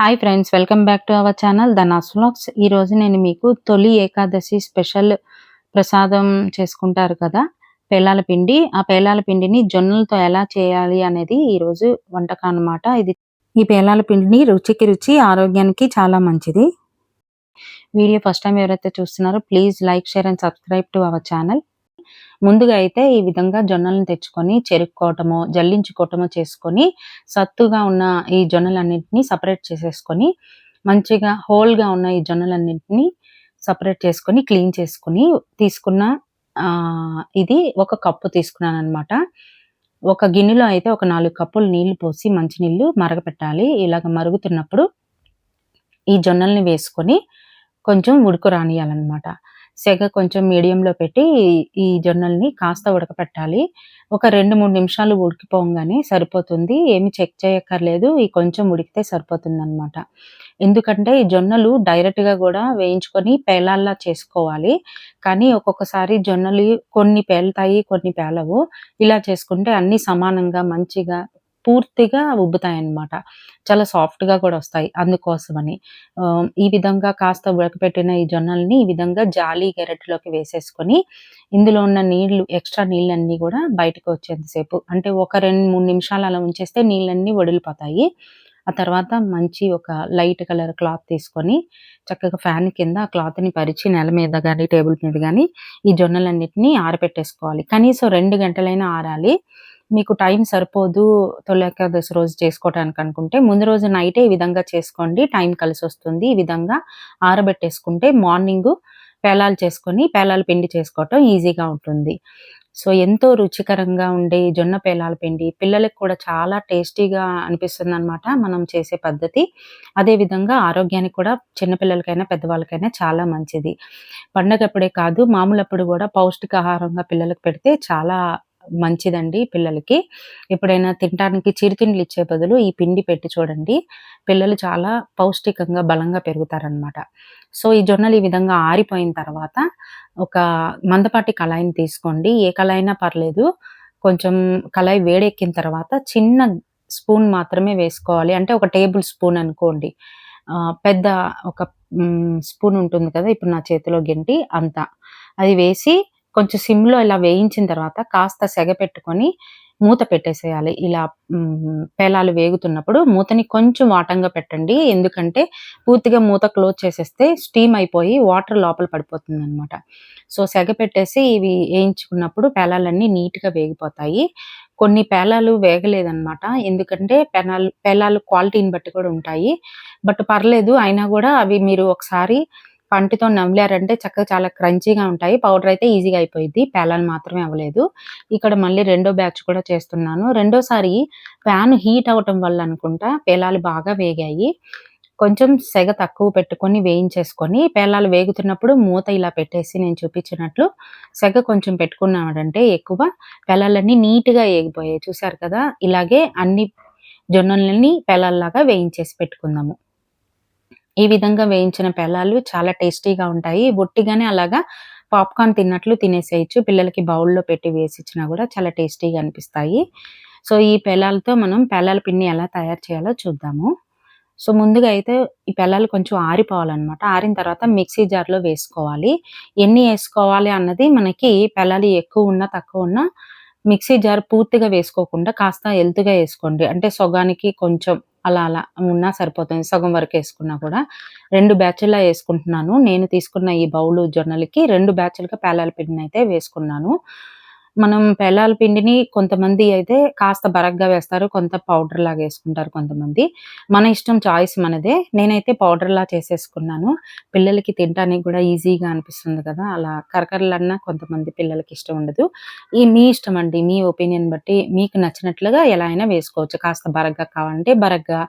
Hi friends welcome back to our channel Dhanas vlogs ఈరోజు నేను మీకు తొలి ఏకాదశి స్పెషల్ ప్రసాదం చేసుకుంటారు కదా పేలాల పిండి. ఆ పేలాల పిండిని జొన్నలతో ఎలా చేయాలి అనేది ఈరోజు వంటకం అన్నమాట. ఇది ఈ పేలాల పిండిని రుచికి రుచి ఆరోగ్యానికి చాలా మంచిది. వీడియో ఫస్ట్ టైం ఎవరైతే చూస్తున్నారో please like share and subscribe to our channel ముందుగా అయితే ఈ విధంగా జొన్నలను తెచ్చుకొని చెరుక్కోవటమో జల్లించుకోవటమో చేసుకొని సత్తుగా ఉన్న ఈ జొన్నలన్నింటినీ సపరేట్ చేసేసుకొని మంచిగా హోల్గా ఉన్న ఈ జొన్నలన్నింటినీ సపరేట్ చేసుకొని క్లీన్ చేసుకొని తీసుకున్న ఇది ఒక కప్పు తీసుకున్నాను అనమాట ఒక గిన్నెలో అయితే ఒక నాలుగు కప్పులు నీళ్ళు పోసి మంచినీళ్ళు మరగపెట్టాలి. ఇలాగ మరుగుతున్నప్పుడు ఈ జొన్నల్ని వేసుకొని కొంచెం ఉడుకు రానియాలన్నమాట. సెగ కొంచెం మీడియంలో పెట్టి ఈ జొన్నల్ని కాస్త ఉడకపెట్టాలి. ఒక రెండు మూడు నిమిషాలు ఉడికిపోగానే సరిపోతుంది. ఏమి చెక్ చేయక్కర్లేదు. ఈ కొంచెం ఉడికితే సరిపోతుంది అనమాట ఎందుకంటే ఈ జొన్నలు డైరెక్ట్గా కూడా వేయించుకొని పేలాల్లా చేసుకోవాలి. కానీ ఒక్కొక్కసారి జొన్నలు కొన్ని పేలుతాయి కొన్ని పేలవు. ఇలా చేసుకుంటే అన్ని సమానంగా మంచిగా పూర్తిగా ఉబ్బుతాయి అన్నమాట చాలా సాఫ్ట్గా కూడా వస్తాయి అందుకోసమని. ఈ విధంగా కాస్త ఉడకపెట్టిన ఈ జొన్నల్ని ఈ విధంగా జాలి గెరటిలోకి వేసేసుకొని ఇందులో ఉన్న నీళ్ళు ఎక్స్ట్రా నీళ్ళన్నీ కూడా బయటకు వచ్చేంతసేపు అంటే ఒక రెండు మూడు నిమిషాలు అలా ఉంచేస్తే నీళ్ళన్నీ వడిలిపోతాయి. ఆ తర్వాత మంచి ఒక లైట్ కలర్ క్లాత్ తీసుకొని చక్కగా ఫ్యాన్ కింద ఆ క్లాత్ని పరిచి నెల మీద కానీ టేబుల్ మీద కానీ ఈ జొన్నలన్నిటిని ఆరబెట్టేసుకోవాలి కనీసం రెండు గంటలైనా ఆరాలి. మీకు టైం సరిపోదు తొలకాదశి రోజు చేసుకోవడానికి అనుకుంటే ముందు రోజు నైటే ఈ విధంగా చేసుకోండి. టైం కలిసి వస్తుంది. ఈ విధంగా ఆరబెట్టేసుకుంటే మార్నింగ్ పేలాలు చేసుకొని పేలాల పిండి చేసుకోవటం ఈజీగా ఉంటుంది. సో ఎంతో రుచికరంగా ఉండే జొన్న పేలాల పిండి పిల్లలకు కూడా చాలా టేస్టీగా అనిపిస్తుంది అనమాట మనం చేసే పద్ధతి. అదే విధంగా ఆరోగ్యానికి కూడా చిన్నపిల్లలకైనా పెద్దవాళ్ళకైనా చాలా మంచిది. పండగప్పుడే కాదు మామూలప్పుడు కూడా పౌష్టికాహారంగా పిల్లలకు పెడితే చాలా మంచిదండి పిల్లలకి. ఎప్పుడైనా తినడానికి చిరుతిండ్లు ఇచ్చే బదులు ఈ పిండి పెట్టి చూడండి. పిల్లలు చాలా పౌష్టికంగా బలంగా పెరుగుతారనమాట సో ఈ జొన్నలు ఈ విధంగా ఆరిపోయిన తర్వాత ఒక మందపాటి కళాయిని తీసుకోండి. ఏ కళాయినా పర్లేదు. కొంచెం కళాయి వేడెక్కిన తర్వాత చిన్న స్పూన్ మాత్రమే వేసుకోవాలి. అంటే ఒక టేబుల్ స్పూన్ అనుకోండి. పెద్ద ఒక స్పూన్ ఉంటుంది కదా ఇప్పుడు నా చేతిలో గెంటి అంత. అది వేసి కొంచెం సిమ్లో ఇలా వేయించిన తర్వాత కాస్త సెగ పెట్టుకొని మూత పెట్టేసేయాలి. ఇలా పేలాలు వేగుతున్నప్పుడు మూతని కొంచెం వాటంగా పెట్టండి. ఎందుకంటే పూర్తిగా మూత క్లోజ్ చేసేస్తే స్టీమ్ అయిపోయి వాటర్ లోపల పడిపోతుంది అనమాట సో సెగ పెట్టేసి ఇవి వేయించుకున్నప్పుడు పేలాలన్నీ నీట్గా వేగిపోతాయి. కొన్ని పేలాలు వేగలేదన్నమాట. ఎందుకంటే పెనాలు పేలాలు క్వాలిటీని బట్టి కూడా ఉంటాయి. బట్ పర్లేదు అయినా కూడా అవి మీరు ఒకసారి పంటితో నమిలారంటే చక్కగా చాలా క్రంచీగా ఉంటాయి. పౌడర్ అయితే ఈజీగా అయిపోయింది పేలాలు మాత్రమే అవ్వలేదు. ఇక్కడ మళ్ళీ రెండో బ్యాచ్ కూడా చేస్తున్నాను. రెండోసారి ప్యాన్ హీట్ అవటం వల్ల అనుకుంటా పేలాలు బాగా వేగాయి. కొంచెం సెగ తక్కువ పెట్టుకొని వేయించేసుకొని పేలాలు వేగుతున్నప్పుడు మూత ఇలా పెట్టేసి నేను చూపించినట్లు సెగ కొంచెం పెట్టుకున్నామంటే ఎక్కువ పేలాలన్నీ నీట్గా వేగిపోయాయి చూసారు కదా? ఇలాగే అన్ని జొన్నలని పేలాల్లాగా వేయించేసి పెట్టుకుందాము. ఈ విధంగా వేయించిన పెళ్ళాలు చాలా టేస్టీగా ఉంటాయి. బొట్టిగానే అలాగా పాప్కార్న్ తిన్నట్లు తినేసేయచ్చు. పిల్లలకి బౌల్లో పెట్టి వేసిచ్చినా కూడా చాలా టేస్టీగా అనిపిస్తాయి. సో ఈ పెళ్ళాలతో మనం పెళ్ళాల పిండి ఎలా తయారు చేయాలో చూద్దాము. సో ముందుగా అయితే ఈ పెళ్ళాలు కొంచెం ఆరిపోవాలన్నమాట. ఆరిన తర్వాత మిక్సీ జార్లో వేసుకోవాలి. ఎన్ని వేసుకోవాలి అన్నది మనకి పెళ్ళాలు ఎక్కువ ఉన్నా తక్కువ ఉన్నా మిక్సీ జార్ పూర్తిగా వేసుకోకుండా కాస్త ఎల్తుగా వేసుకోండి. అంటే సొగానికి కొంచెం అలా అలా ఉన్నా సరిపోతుంది. సగం వరకు వేసుకున్నా కూడా. రెండు బ్యాచ్లా వేసుకుంటున్నాను. నేను తీసుకున్న ఈ బౌలు జొన్నలకి రెండు బ్యాచ్లుగా పేలాల పిండిని అయితే వేసుకున్నాను. మనం పెళ్ళాల పిండిని కొంతమంది అయితే కాస్త బరగ్గా వేస్తారు కొంత పౌడర్ లాగా వేసుకుంటారు కొంతమంది. మన ఇష్టం చాయిస్ మనదే. నేనైతే పౌడర్ లా చేసేసుకున్నాను. పిల్లలకి తినడానికి కూడా ఈజీగా అనిపిస్తుంది కదా. అలా కరకరలన్నా కొంతమంది పిల్లలకి ఇష్టం ఉండదు. ఈ మీ ఇష్టం అండి మీ ఒపీనియన్ బట్టి మీకు నచ్చినట్లుగా ఎలా అయినా వేసుకోవచ్చు. కాస్త బరగ్గా కావాలంటే బరగ్గా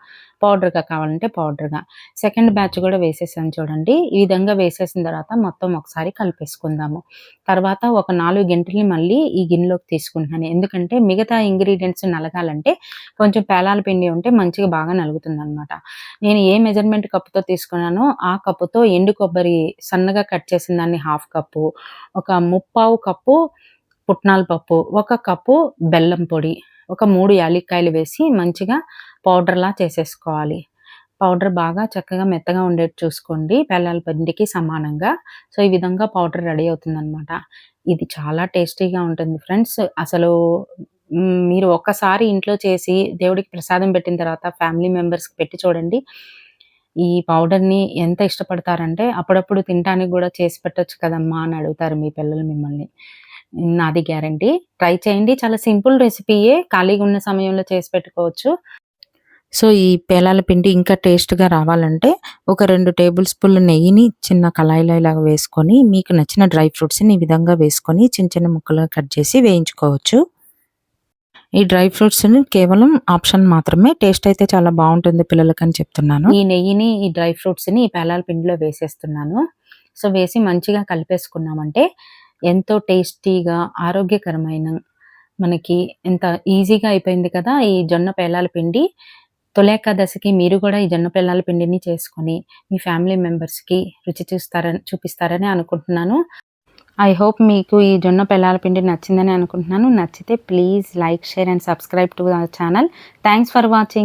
పౌడర్గా కావాలంటే పౌడర్గా. సెకండ్ బ్యాచ్ కూడా వేసేసాను చూడండి. ఈ విధంగా వేసేసిన తర్వాత మొత్తం ఒకసారి కలిపేసుకుందాము. తర్వాత ఒక నాలుగు గంటల్ని మళ్ళీ ఈ గిన్నెలోకి తీసుకుంటున్నాను. ఎందుకంటే మిగతా ఇంగ్రీడియంట్స్ నలగాలంటే కొంచెం పేలాల పిండి ఉంటే మంచిగా బాగా నలుగుతుంది అనమాట నేను ఏ మెజర్మెంట్ కప్పుతో తీసుకున్నానో ఆ కప్పుతో ఎండు కొబ్బరి సన్నగా కట్ చేసిన దాన్ని హాఫ్ కప్పు ఒక ముప్పావు కప్పు పుట్నాల పప్పు ఒక కప్పు బెల్లం పొడి ఒక మూడు యాలక్కాయలు వేసి మంచిగా పౌడర్లా చేసేసుకోవాలి. పౌడర్ బాగా చక్కగా మెత్తగా ఉండేట్టు చూసుకోండి. పేలాల పిండికి సమానంగా. సో ఈ విధంగా పౌడర్ రెడీ అవుతుందన్నమాట. ఇది చాలా టేస్టీగా ఉంటుంది ఫ్రెండ్స్. అసలు మీరు ఒక్కసారి ఇంట్లో చేసి దేవుడికి ప్రసాదం పెట్టిన తర్వాత ఫ్యామిలీ మెంబర్స్కి పెట్టి చూడండి. ఈ పౌడర్ని ఎంత ఇష్టపడతారంటే అప్పుడప్పుడు తినడానికి కూడా చేసి పెట్టచ్చు కదమ్మా అని అడుగుతారు మీ పిల్లలు మిమ్మల్ని. నాది గ్యారంటీ. ట్రై చేయండి. చాలా సింపుల్ రెసిపీయే. ఖాళీగా ఉన్న సమయంలో చేసి పెట్టుకోవచ్చు. సో ఈ పేలాల పిండి ఇంకా టేస్ట్గా రావాలంటే ఒక రెండు టేబుల్ స్పూన్ల నెయ్యిని చిన్న కళాయిలో ఇలాగ వేసుకొని మీకు నచ్చిన డ్రై ఫ్రూట్స్ని ఈ విధంగా వేసుకొని చిన్న చిన్న ముక్కలుగా కట్ చేసి వేయించుకోవచ్చు. ఈ డ్రై ఫ్రూట్స్ కేవలం ఆప్షన్ మాత్రమే. టేస్ట్ అయితే చాలా బాగుంటుంది పిల్లలకని చెప్తున్నాను. ఈ నెయ్యిని ఈ డ్రై ఫ్రూట్స్ని ఈ పేలాల పిండిలో వేసేస్తున్నాను. సో వేసి మంచిగా కలిపేసుకున్నామంటే ఎంతో టేస్టీగా ఆరోగ్యకరమైన మనకి ఎంత ఈజీగా అయిపోయింది కదా ఈ జొన్న పేలాల పిండి. తొలేకాదశికి మీరు కూడా ఈ జొన్న పిండిని చేసుకొని మీ ఫ్యామిలీ మెంబర్స్కి రుచి చూస్తారని చూపిస్తారని అనుకుంటున్నాను. ఐ హోప్ మీకు ఈ జొన్న పిల్లల పిండి నచ్చిందని అనుకుంటున్నాను. నచ్చితే please like share and subscribe to our channel. Thanks for watching.